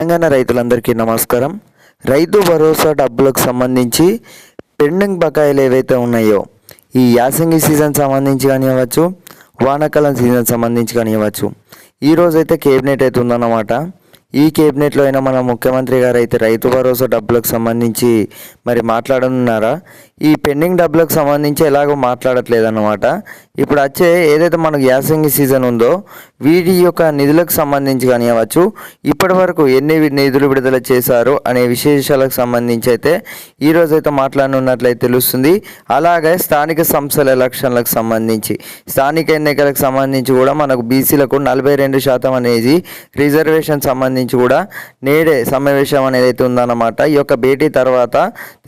తెలంగాణ రైతులందరికీ నమస్కారం. రైతు భరోసా డబ్బులకు సంబంధించి పెండింగ్ బకాయిలు ఏవైతే ఉన్నాయో ఈ యాసంగి సీజన్ సంబంధించి కానివ్వచ్చు వానాకాలం సీజన్ సంబంధించి కానివ్వచ్చు ఈరోజు అయితే కేబినెట్ అయితే ఉందన్నమాట. ఈ కేబినెట్లో అయినా మన ముఖ్యమంత్రి గారు అయితే రైతు భరోసా డబ్బులకు సంబంధించి మరి మాట్లాడనున్నారా? ఈ పెండింగ్ డబ్బులకు సంబంధించి ఎలాగో మాట్లాడట్లేదన్నమాట. ఇప్పుడు వచ్చే ఏదైతే మనకు యాసంగి సీజన్ ఉందో వీటి యొక్క నిధులకు సంబంధించి కానివ్వచ్చు ఇప్పటి వరకు ఎన్ని నిధులు విడుదల చేశారు అనే విశేషాలకు సంబంధించి అయితే ఈరోజు అయితే మాట్లాడనున్నట్లయితే తెలుస్తుంది. అలాగే స్థానిక సంస్థల ఎలక్షన్లకు సంబంధించి స్థానిక ఎన్నికలకు సంబంధించి కూడా మనకు బీసీలకు నలభై రెండు శాతం అనేది రిజర్వేషన్ సంబంధించి కూడా నేడే సమావేశం అనేది అయితే ఉందన్నమాట. ఈ యొక్క భేటీ తర్వాత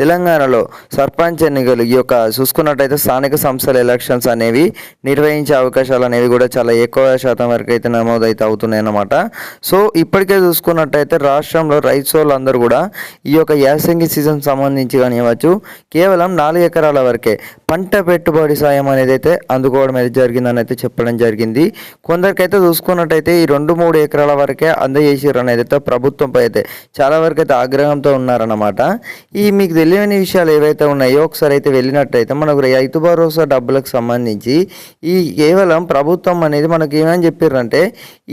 తెలంగాణలో సర్పంచ్ ఎన్నికలు ఈ యొక్క చూసుకున్నట్టయితే స్థానిక సంస్థల ఎలక్షన్స్ అనేవి నిర్వహించే అవకాశాలు అనేవి కూడా చాలా ఎక్కువ శాతం వరకు అయితే నమోదైతే అవుతున్నాయి అన్నమాట. సో ఇప్పటికే చూసుకున్నట్టయితే రాష్ట్రంలో రైతులు అందరూ కూడా ఈ యొక్క యాసంగి సీజన్ సంబంధించి కానివ్వచ్చు కేవలం నాలుగు ఎకరాల వరకే పంట పెట్టుబడి సాయం అనేది అయితే అందుకోవడం అయితే జరిగిందని అయితే చెప్పడం జరిగింది. కొందరికైతే చూసుకున్నట్టయితే ఈ రెండు మూడు ఎకరాల వరకే అందజేసారు అనేది అయితే ప్రభుత్వంపై అయితే చాలా వరకు అయితే ఆగ్రహంతో ఉన్నారన్నమాట. ఈ మీకు తెలియని విషయాలు ఏవైతే ఉన్నాయో ఒకసారి అయితే వెళ్ళినట్టయితే మనకు రైతు భరోసా డబ్బులకు సంబంధించి ఈ కేవలం ప్రభుత్వం అనేది మనకి ఏమని చెప్పారంటే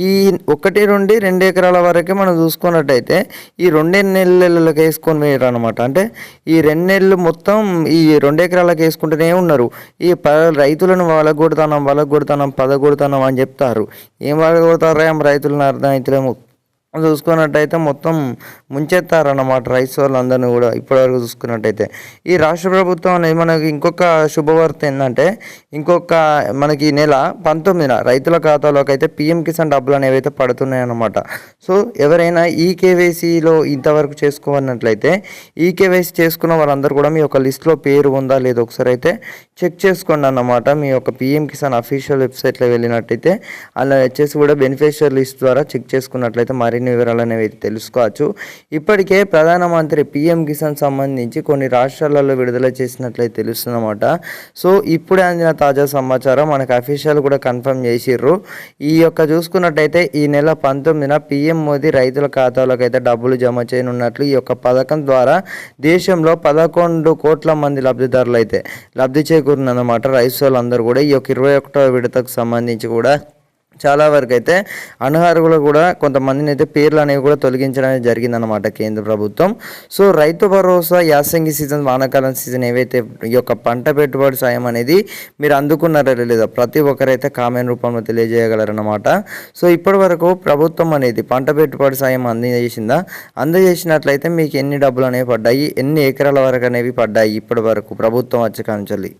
ఈ ఒకటి నుండి రెండు ఎకరాల వరకే మనం చూసుకున్నట్టయితే ఈ రెండే నెలలకు వేసుకొని పోయారు అనమాట అంటే ఈ రెండు నెలలు మొత్తం ఈ రెండు ఎకరాలకు వేసుకుంటూనే ఉన్నారు. ఈ ప రైతులను వలగొడతానం వలగొడతానం పదగొడతానం అని చెప్తారు. ఏం వలగొడతారా కొడతారా రైతులను అర్థం అవుతలేము చూసుకున్నట్టయితే మొత్తం ముంచెత్తారన్నమాట రైతు వాళ్ళందరినీ కూడా ఇప్పటివరకు చూసుకున్నట్టయితే. ఈ రాష్ట్ర ప్రభుత్వం అనేది మనకి ఇంకొక శుభవార్త ఏంటంటే ఇంకొక మనకి నెల పంతొమ్మిదిన రైతుల ఖాతాలోకి అయితే పిఎం కిసాన్ డబ్బులు అనేవి అయితే పడుతున్నాయి అన్నమాట సో ఎవరైనా ఈ కేవైసీలో ఇంతవరకు చేసుకోవాలన్నట్లయితే ఈ కేవైసీ చేసుకున్న వాళ్ళందరూ కూడా మీ యొక్క లిస్ట్లో పేరు ఉందా లేదో ఒకసారి అయితే చెక్ చేసుకోండి అన్నమాట. మీ యొక్క పిఎం కిసాన్ అఫీషియల్ వెబ్సైట్లో వెళ్ళినట్టయితే అలా వచ్చేసి కూడా బెనిఫిషియర్ లిస్ట్ ద్వారా చెక్ చేసుకున్నట్లయితే మరిన్ని వివరాలు అనేవి తెలుసుకోవచ్చు. ఇప్పటికే ప్రధానమంత్రి పిఎం కిసాన్ సంబంధించి కొన్ని రాష్ట్రాలలో విడుదల చేసినట్లయితే తెలుస్తుందన్నమాట. సో ఇప్పుడే అందిన తాజా సమాచారం మనకు అఫీషియల్ కూడా కన్ఫర్మ్ చేసిర్రు. ఈ యొక్క చూసుకున్నట్టయితే ఈ నెల పంతొమ్మిదిన పిఎం మోదీ రైతుల ఖాతాలోకి అయితే డబ్బులు జమ చేయనున్నట్లు ఈ యొక్క పథకం ద్వారా దేశంలో పదకొండు కోట్ల మంది లబ్ధిదారులు అయితే లబ్ధి చేకూరిందన్నమాట. రైతులందరూ కూడా ఈ యొక్క ఇరవై ఒకటో విడతకు సంబంధించి కూడా చాలా వరకు అయితే అనర్హులు కూడా కొంతమందిని అయితే పేర్లు అనేవి కూడా తొలగించడం అనేది జరిగిందనమాట కేంద్ర ప్రభుత్వం. సో రైతు భరోసా యాసంగి సీజన్ వానాకాలం సీజన్ ఏవైతే ఈ యొక్క పంట పెట్టుబడి సాయం అనేది మీరు అందుకున్నారో లేదా ప్రతి ఒక్కరైతే కామెంట్ రూపంలో తెలియజేయగలరన్నమాట. సో ఇప్పటి వరకు ప్రభుత్వం అనేది పంట పెట్టుబడి సాయం అందజేసిందా? అందజేసినట్లయితే మీకు ఎన్ని డబ్బులు అనేవి పడ్డాయి? ఎన్ని ఎకరాల వరకు అనేవి పడ్డాయి ఇప్పటి వరకు ప్రభుత్వం వచ్చే కాంచాలి